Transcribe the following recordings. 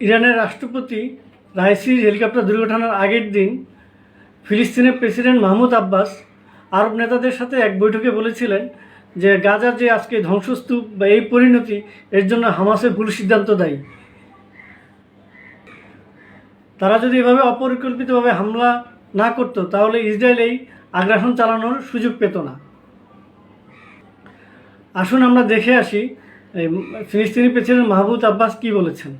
ইরানের রাষ্ট্রপতি রাইসির হেলিকপ্টার দুর্ঘটনার আগের দিন ফিলিস্তিনের প্রেসিডেন্ট মাহমুদ আব্বাস আরব নেতাদের সাথে এক বৈঠকে বলেছিলেন যে গাজার যে আজকে ধ্বংসস্তূপ বা এই পরিণতি, এর জন্য হামাসের ভুল সিদ্ধান্ত দায়ী। তারা যদি এভাবে অপরিকল্পিতভাবে হামলা না করতো, তাহলে ইসরায়েল এই আগ্রাসন চালানোর সুযোগ পেত না। আসুন আমরা দেখে আসি ফিলিস্তিনি প্রেসিডেন্ট মাহমুদ আব্বাস কি বলেছেন।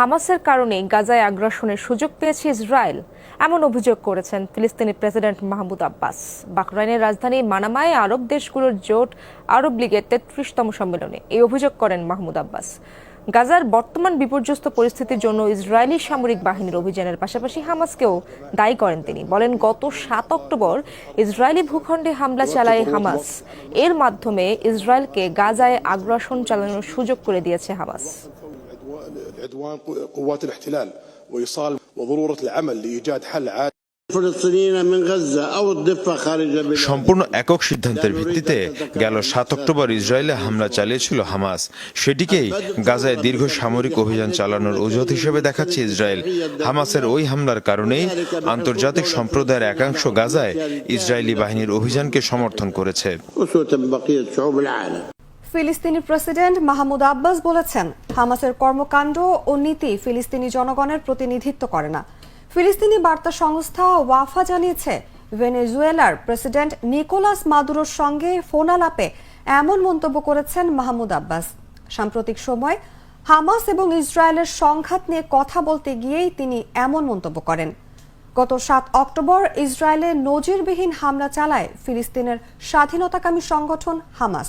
হামাসের কারণে গাজায় আগ্রাসনের সুযোগ পেয়েছে ইসরায়েল। এমন অভিযোগ করেছেন ফিলিস্তিনি প্রেসিডেন্ট মাহমুদ আব্বাস। বাকরাইনের রাজধানী মানামায় আরব দেশগুলোর জোট আরব লীগের তেত্রিশতম সম্মেলনে এই অভিযোগ করেন মাহমুদ আব্বাস। গাজার বর্তমান বিপর্যস্ত পরিস্থিতির জন্য ইসরায়েলি সামরিক বাহিনীর অভিযানের পাশাপাশি হামাসকেও দায়ী করেন তিনি। বলেন, গত সাত অক্টোবর ইসরায়েলি ভূখণ্ডে হামলা চালায় হামাস। এর মাধ্যমে ইসরায়েলকে গাজায় আগ্রাসন চালানোর সুযোগ করে দিয়েছে হামাস। عدوان قوات الاحتلال وايصال وضروره العمل لايجاد حل عادل الفلسطينيين من غزة أو الضفة خارج البلاد সম্পূর্ণ একক সিদ্ধান্তের ভিত্তিতে গেল সাত অক্টোবর ইসরায়েলে হামলা চালিয়েছিল হামাস সেটিকেই গাজায় দীর্ঘ সামরিক অভিযান চালানোর অজুহাত হিসেবে দেখাচ্ছে ইসরায়েল হামাসের ওই হামলার কারণেই আন্তর্জাতিক সম্প্রদায়ের একাংশ গাজায় ইসরায়েলি বাহিনীর অভিযানকে সমর্থন করেছে أسوة بقية شعوب العالم ফিলিস্তিনি প্রেসিডেন্ট মাহমুদ আব্বাস বলেছেন হামাসের কর্মকাণ্ড ও নীতি ফিলিস্তিনি জনগণের প্রতিনিধিত্ব করে না। ফিলিস্তিনি বার্তা সংস্থা ওয়াফা জানিয়েছে, ভেনেজুয়েলার প্রেসিডেন্ট নিকোলাস মাদুরোর সঙ্গে ফোনালাপে এমন মন্তব্য করেছেন মাহমুদ আব্বাস। সাম্প্রতিক সময় হামাস এবং ইসরায়েলের সংঘাত নিয়ে কথা বলতে গিয়েই তিনি এমন মন্তব্য করেন। গত সাত অক্টোবর ইসরায়েলে নজিরবিহীন হামলা চালায় ফিলিস্তিনের স্বাধীনতাকামী সংগঠন হামাস।